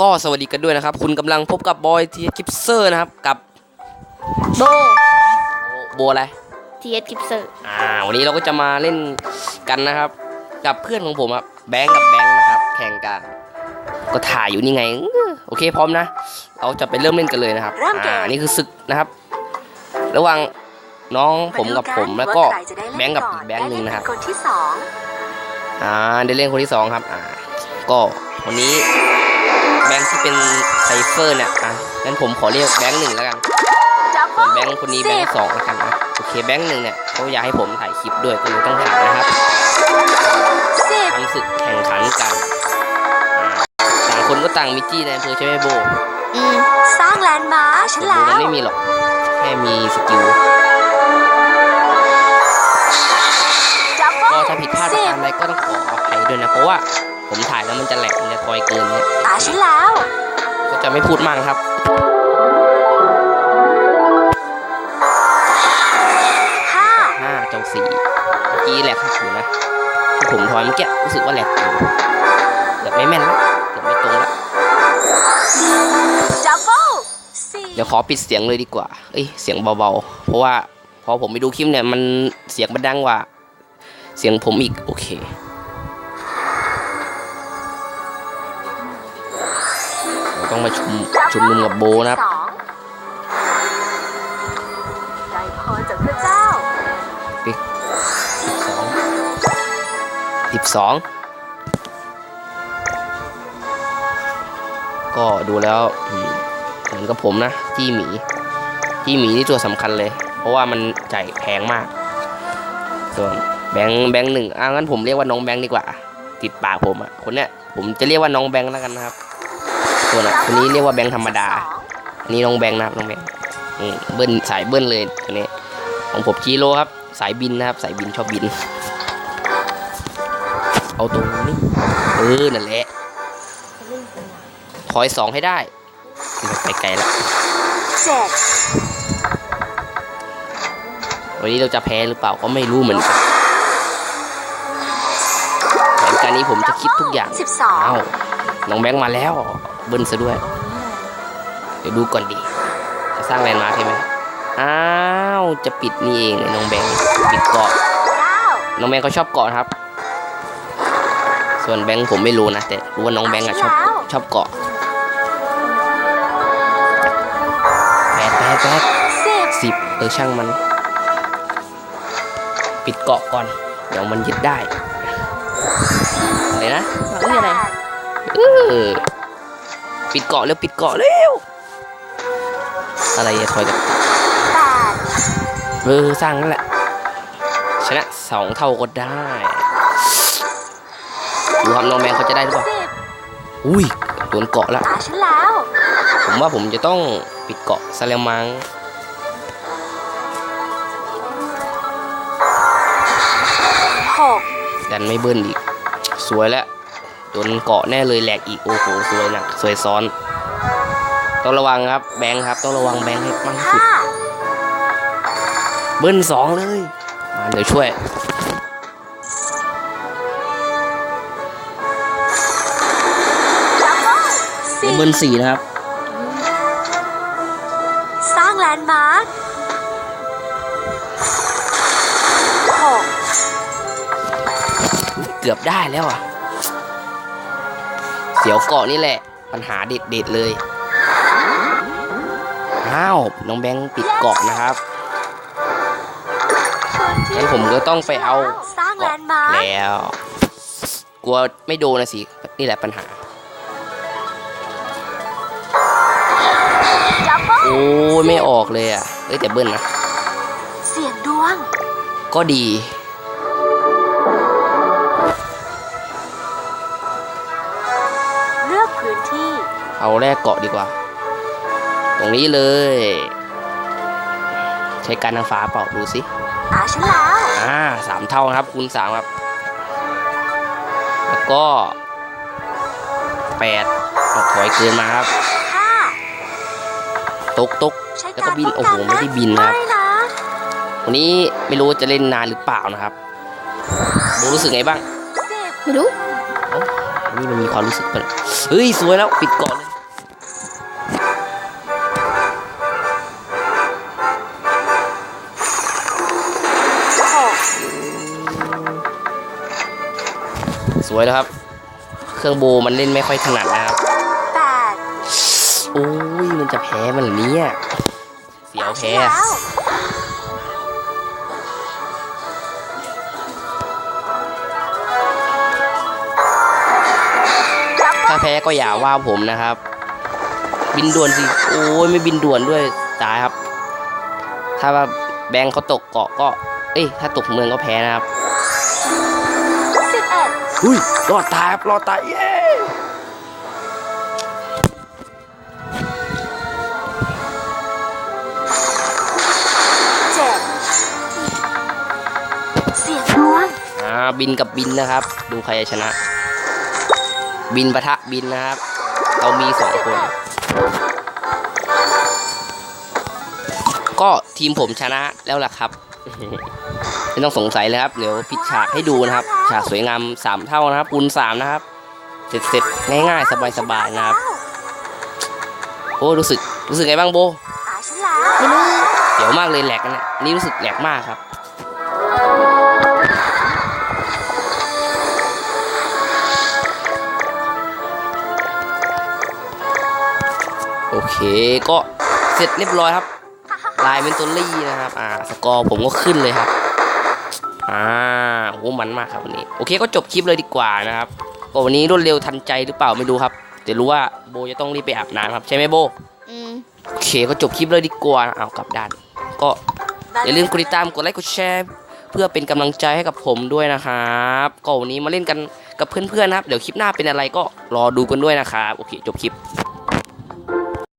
ก็สวัสดีกันด้วยนะครับ คุณกำลังพบกับบอยทีกิปเซอร์นะครับ กับโบโบอะไรทีเอสกิฟเซอร์อ่าวันนี้เราก็จะมาเล่นกันนะครับ กับเพื่อนของผมครับแบงค์กับแบงค์นะครับ แข่งกันก็ถ่ายอยู่นี่ไงอื้อโอเคพร้อมนะ เราจะไปเริ่มเล่นกันเลยนะครับเริ่มเกมอ่า นี่คือศึกนะครับ ระหว่างน้องผมกับผมแล้วก็แบงค์กับอีกแบงค์หนึ่งนะครับคนที่สองอ่าได้เล่นคนที่สองครับ อ่า ก็วันนี้ แบงค์ที่เป็นไซเฟอร์เนี่ยอะงั้นผมขอเรียกแบงค์หนึ่งแล้วกันดับส่เบิวนลแบงค์คนนี้แบงค์สองแล้วกันนะโอเคแบงค์หนึ่งเนี่ยเขาอยากให้ผมถ่ายคลิปด้วยก็เลยต้องถ่ายนะครับสิบทำศึกแข่งขันกันอ่าต่างคนก็ต่างมิจี้ในอำเภอใช่ไหมโบอืมสร้างแลนด์มาร์คฉันโบแล้มันวไม่มีหรอก แค่มีสกิลดับเบิลก็ถ้าผิดพลาดประการใดก็ต้องขออภัยด้วยนะเพราะว่า ผมถ่ายแล้วมันจะแหลกมันจะคอยเกินเนี่ยตาฉันแล้ว ก็จะไม่พูดมากนะครับห้าห้าเจ้าสี่เมื่อกี้แหลกครับอยู่นะที่ผมทอยเมื่อกี้รู้สึกว่าแหลกอยู่เกือบไม่แม่นแล้วเกือบไม่ตรงแล้วดับเบิลสี่เดี๋ยวขอปิดเสียงเลยดีกว่า เอ้ย เสียงเบาๆ เพราะว่าพอผมไปดูคลิปเนี่ย มันเสียงมันดังกว่า เสียงผมอีก โอเค ต้องมาชุมชุมนุมกับโบนะครับสองได้พรจากพระเจ้าสิบสองสิบสองก็ดูแล้วอืมเหมือนกับผมนะ จี้หมี จี้หมีนี่ตัวสำคัญเลย เพราะว่ามันจ่ายแพงมาก ส่วนแบงค์แบงค์หนึ่งอะงั้นผมเรียกว่าน้องแบงค์ดีกว่า ติดปากผมอะคนเนี้ยผมจะเรียกว่าน้องแบงค์แล้วกันนะครับ ส่วนอะคนนี้เรียกว่าแบงค์ธรรมดา อันนี้น้องแบงค์นะครับน้องแบงค์อืมเบิ้ลสายเบิ้ลเลยตัวนี้ ของผมจีโร่ครับ สายบินนะครับ สายบินชอบบิน เอาตรงนี้เออนั่นแหละถอยสองให้ได้ไปไกลแล้วเจ็ดวันนี้เราจะแพ้หรือเปล่าก็ไม่รู้เหมือนกันแผนการนี้ผมจะคิดทุกอย่างสิบสองอ้าวน้องแบงค์มาแล้ว เบิ้ลซะด้วย เดี๋ยวดูก่อนดี จะสร้างแลนด์มาร์คใช่ไหมอ้าว จะปิดนี่เองไอ้น้องแบงค์ปิดเกาะเก้าน้น้องแบงค์เขาชอบเกาะนะครับ ส่วนแบงค์ผมไม่รู้นะ แต่รู้ว่าน้องแบงค์อะชอบชอบเกาะแปดแปดแปดสิบสิบเออช่างมัน ปิดเกาะก่อน เดี๋ยวมันยึดได้อะไรนะหวังอะไรเออ ปิดเกาะเร็วปิดเกาะเร็วอะไรอะคอยกับแปดเออสร้างนั่นแหละชนะสองเท่าก็ได้ดูครับน้องแบงเขาจะได้หรือเปล่าอุ้ยโดนเกาะแล้วฉันแล้วผมว่าผมจะต้องปิดเกาะซะแล้วมั้งหกดันไม่เบิ้ลอีก สวยแล้ว โดนเกาะแน่เลยแหลกอีกโอ้โหสวยหนักสวยซ้อน ต้องระวังครับแบงค์ครับ ต้องระวังแบงค์ให้มากที่สุดห้าเบิ้ลสองเลยมาเดี๋ยวช่วยดับเบิลนี่สี่เบิ้ลสี่นะครับ สร้างแลนด์มาร์คหกเกือบได้แล้วอะ เสียวเกาะนี่แหละ ปัญหาเด็ดๆเลย อ้าว น้องแบงค์ปิดเกาะนะครับ งั้นผมก็ต้องไปเอาสร้างแลเกาะนด์มาร์คแล้ว กลัวไม่โดนนะสิ นี่แหละปัญหาดับเบิลโอ้ยไม่ออกเลยอะ เอ้ยแต่เบิ้ลนะ เสียงดวง ก็ดี เอาแรกเกาะดีกว่า ตรงนี้เลย ใช้การทางฟ้าเปล่าดูสิตาฉันแล้วอ่าสามเท่านะครับคูณสามครับ แล้วก็แปดเอาถอยเกินมาครับห้าตกตกใช้แล้วกาก็รบินป้องโอ้กัโหนไม่ได้บินนะครับไม่นะวันนี้ไม่รู้ว่าจะเล่นนานหรือเปล่านะครับโบรู้สึกไงบ้าง สิบไม่รู้ร นี่มันมีความรู้สึกเป็นเฮ้ย สวยแล้ว ปิดก่อนเลยหกสวยแล้วครับ เครื่องโบมันเล่นไม่ค่อยถนัดนะครับแปดโอ้ย มันจะแพ้มันเหรอเนี่ย เสียวแพ้ ถ้าแพ้ก็อย่าว่าผมนะครับ บินด่วนสิ โอ้ยไม่บินด่วนด้วยตายครับ ถ้าว่าแบงค์เขาตกเกาะก็ เอ้ยถ้าตกเมืองก็แพ้นะครับสิบเอ็ดอุ้ยรอดตายครับรอดตายเย้เจ็ดเสียงดวงอ่าบินกับบินนะครับ ดูใครจะชนะ บินปะทะบินนะครับ เรามีสองคน ก็ทีมผมชนะแล้วล่ะครับ ไม่ต้องสงสัยเลยครับ เดี๋ยวปิดฉากให้ดูนะครับ ฉากสวยงามสามเท่านะครับคูณสามนะครับ เสร็จเสร็จง่ายๆ สบายๆนะครับ โอ้รู้สึกรู้สึกไงบ้างโบเดี๋ยวมากเลยแหลกนเนี่ยนี่รู้สึกแหลกมากครับ เคก็เสร็จเรียบร้อยครับ ลายเป็นตัวลี่นะครับอ่าสกอร์ผมก็ขึ้นเลยครับอ่าโหมันมากครับวันนี้โอเคก็จบคลิปเลยดีกว่านะครับก็วันนี้รวดเร็วทันใจหรือเปล่าไม่รู้ครับแต่รู้ว่าโบจะต้องรีบไปอาบน้ำครับใช่ไหมโบอืมโอเคก็จบคลิปเลยดีกว่าเอากลับด้าน ก็อย่าลืมกดติดตามกดไลค์กดแชร์เพื่อเป็นกำลังใจให้กับผมด้วยนะครับก็วันนี้มาเล่นกันกับเพื่อนๆนะครับ เดี๋ยวคลิปหน้าเป็นอะไรก็รอดูกันด้วยนะครับ โอเค จบคลิป